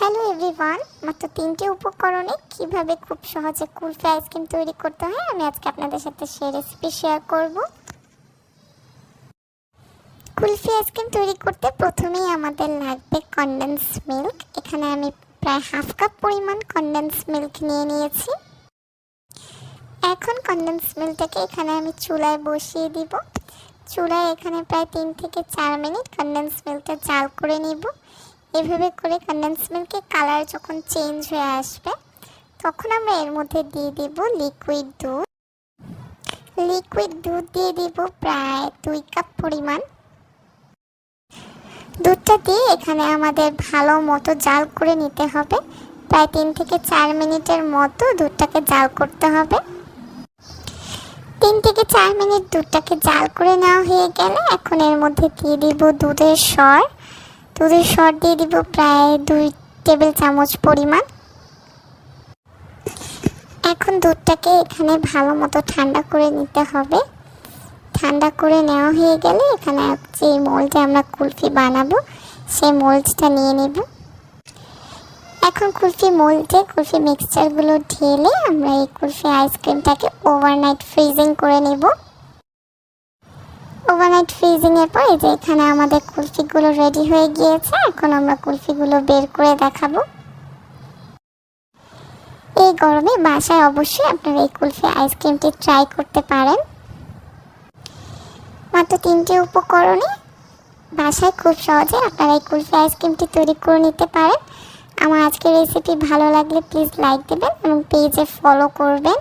Hello everyone মাত্র তিনটে উপকরণে কীভাবে খুব সহজে কুলফি আইসক্রিম তৈরি করতে হয়, আমি আজকে আপনাদের সাথে সে রেসিপি শেয়ার করব। কুলফি আইসক্রিম তৈরি করতে প্রথমেই আমাদের লাগবে কনডেন্স মিল্ক এখানে আমি প্রায় হাফ কাপ পরিমাণ কনডেন্স মিল্ক নিয়ে নিয়েছি। এখন কনডেন্স মিল্কটাকে এখানে আমি চুলায় বসিয়ে দিব। চুলায় এখানে প্রায় তিন থেকে চার মিনিট কনডেন্স মিল্কটা জাল করে নিব। এভাবে করে কনডেন্স মিল্কের কালার যখন চেঞ্জ হয়ে আসবে, তখন আমরা এর মধ্যে দিয়ে দিব লিকুইড দুধ। লিকুইড দুধ দিয়ে দিব প্রায় দুই কাপ পরিমাণ। দুধটা দিয়ে এখানে আমাদের ভালো মতো জাল করে নিতে হবে। প্রায় তিন থেকে চার মিনিটের মতো দুধটাকে জাল করতে হবে। তিন থেকে চার মিনিট দুধটাকে জাল করে নেওয়া হয়ে গেলে এখন এর মধ্যে দিয়ে দিব দুধের স্বর দুধের স্বর দিয়ে দিব প্রায় দুই টেবিল চামচ পরিমাণ। এখন দুধটাকে এখানে ভালো মতো ঠান্ডা করে নিতে হবে। ঠান্ডা করে নেওয়া হয়ে গেলে এখানে যে মোল্ডে আমরা কুলফি বানাবো, সেই মোল্ডটা নিয়ে নেব। এখন কুলফি মোল্ডে কুলফি মিক্সচারগুলো ঢেলে আমরা এই কুলফি আইসক্রিমটাকে ওভারনাইট ফ্রিজিং করে নেব। ওভারনাইট ফ্রিজিংয়ের পর এই যে এখানে আমাদের কুলফিগুলো রেডি হয়ে গিয়েছে, এখন আমরা কুলফিগুলো বের করে দেখাবো। এই গরমে বাসায় অবশ্যই আপনারা এই কুলফি আইসক্রিমটি ট্রাই করতে পারেন। মাত্র তিনটি উপকরণে বাসায় খুব সহজে আপনারা এই কুলফি আইসক্রিমটি তৈরি করে নিতে পারেন। আমার আজকের রেসিপি ভালো লাগলে প্লিজ লাইক দেবেন এবং পেজে ফলো করবেন।